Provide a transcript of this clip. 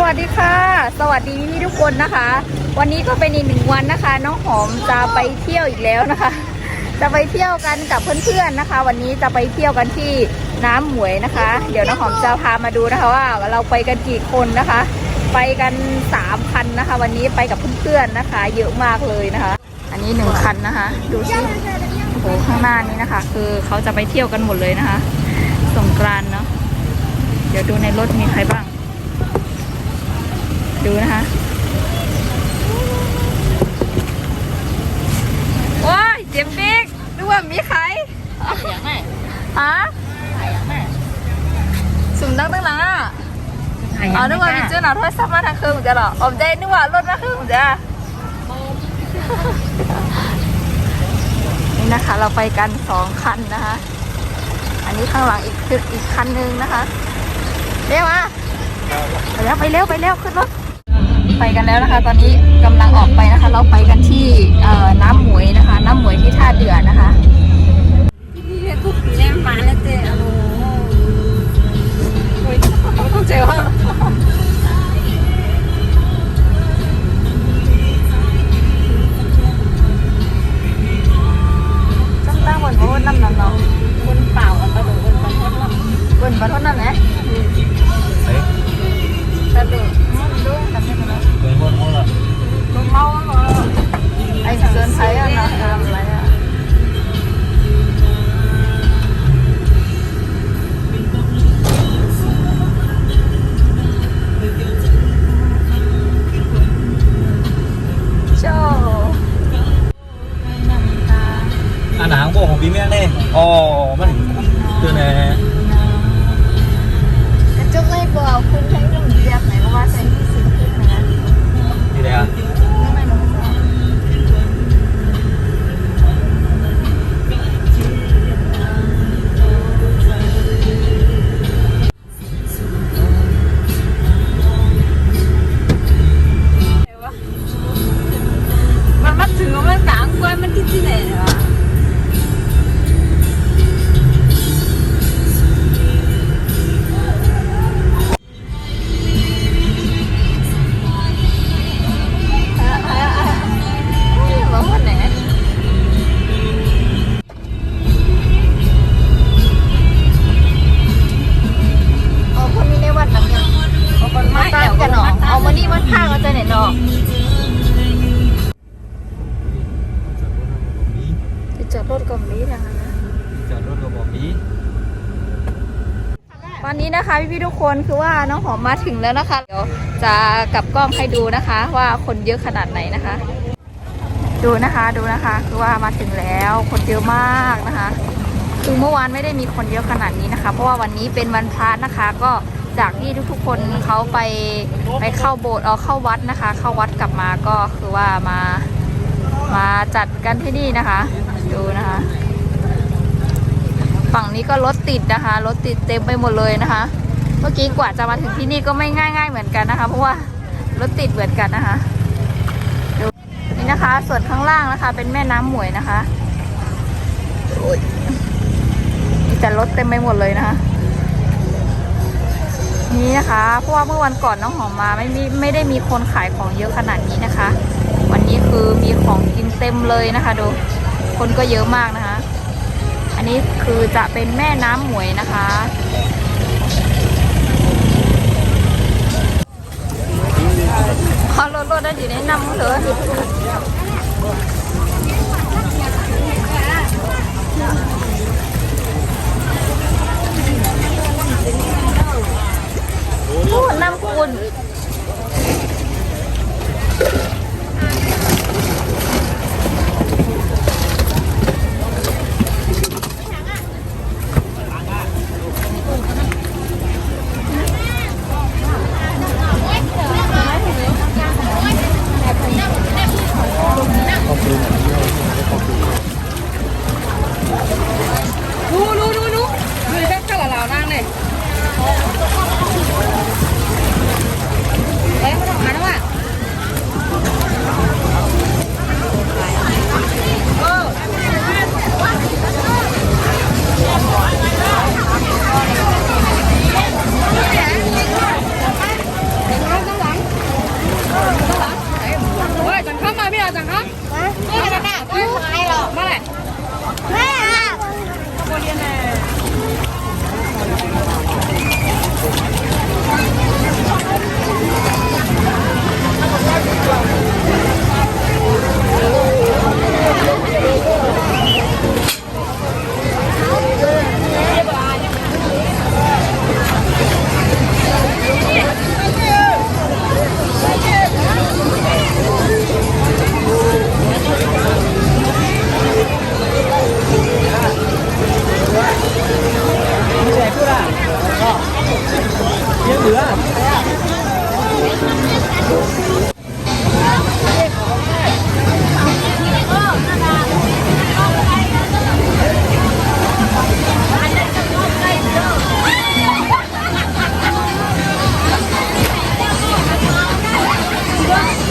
สวัสดีค่ะ สวัสดีพี่ทุกคนนะคะ วันนี้ก็เป็นอีกหนึ่งวันนะคะ น้องหอมจะไปเที่ยวอีกแล้วนะคะ จะไปเที่ยวกันกับเพื่อนๆนะคะ วันนี้จะไปเที่ยวกันที่น้ำหมวยนะคะ เดี๋ยวน้องหอมจะพามาดูนะคะว่าเราไปกันกี่คนนะคะ ไปกันสามคันนะคะ วันนี้ไปกับเพื่อนๆนะคะ เยอะมากเลยนะคะ อันนี้หนึ่งคันนะคะ ดูสิโอ้โหข้างหน้านี้นะคะ คือเขาจะไปเที่ยวกันหมดเลยนะคะ สงกรานเนาะเดี๋ยวดูในรถมีใครบ้าง ดูนะคะว้ายเจ็บปีกดูว่ามีใครอย่างไรฮะถ่ายอย่างไรสุ่มดังตั้งหลังอะถ่ายอ๋อนึกว่ามีเจ้าหน้าโทรศัพท์มาทางคืนเหมือนกันเหรออมใจนึกว่ารถมาคืนเหมือนกันนี่นะคะ เราไปกันสองคันนะคะ อันนี้ข้างหลังอีกคืออีกคันนึงนะคะ เร็วอะไปแล้วไปเร็วไปเร็วขึ้นรถ ไปกันแล้วนะคะ ตอนนี้กำลังออกไปนะคะ เราไปกันที่เอ่อน้ำหมวยนะคะ น้ำหมวยที่ท่าเดือนะคะนี่เนี่ทุกปีเนี่ยมาแล้วเจ้โอ้โหโอ้ยต้องเจอว่า ก นี้นะคะพี่ๆทุกคนคือว่าน้องหอมมาถึงแล้วนะคะ เดี๋ยวจะกลับกล้องให้ดูนะคะ ว่าคนเยอะขนาดไหนนะคะ ดูนะคะดูนะคะคือว่ามาถึงแล้วคนเยอะมากนะคะ คือเมื่อวานไม่ได้มีคนเยอะขนาดนี้นะคะ เพราะว่าวันนี้เป็นวันพระนะคะ ก็จากที่ทุกๆคนเขาไปไปเข้าโบสถ์เอาเข้าวัดนะคะ เข้าวัดกลับมาก็คือว่ามามาจัดกันที่นี่นะคะ ดูนะคะ ฝั่งนี้ก็รถติดนะคะรถติดเต็มไปหมดเลยนะคะ เมื่อกี้กว่าจะมาถึงที่นี่ก็ไม่ง่าย ๆ เหมือนกันนะคะ เพราะว่ารถติดเหมือนกันนะคะดูนี่นะคะ ส่วนข้างล่างนะคะ เป็นแม่น้ำหมวยนะคะโอ้ยมีแต่รถเต็มไปหมดเลยนะคะ นี่นะคะเพราะว่าเมื่อวันก่อนน้องหอมมาไม่มีไม่ได้มีคนขายของเยอะขนาดนี้นะคะ วันนี้คือมีของกินเต็มเลยนะคะ ดู คนก็เยอะมากนะคะ อันนี้คือจะเป็นแม่น้ำหมวยนะคะ ขอรถรถได้อยู่ในน้ำเถอะโอ้น้ำคุณ จังคะไม่ได้แม่ไม่ได้หรอกเมื่อไหร่แม่โบเรียนแม่ Let's go!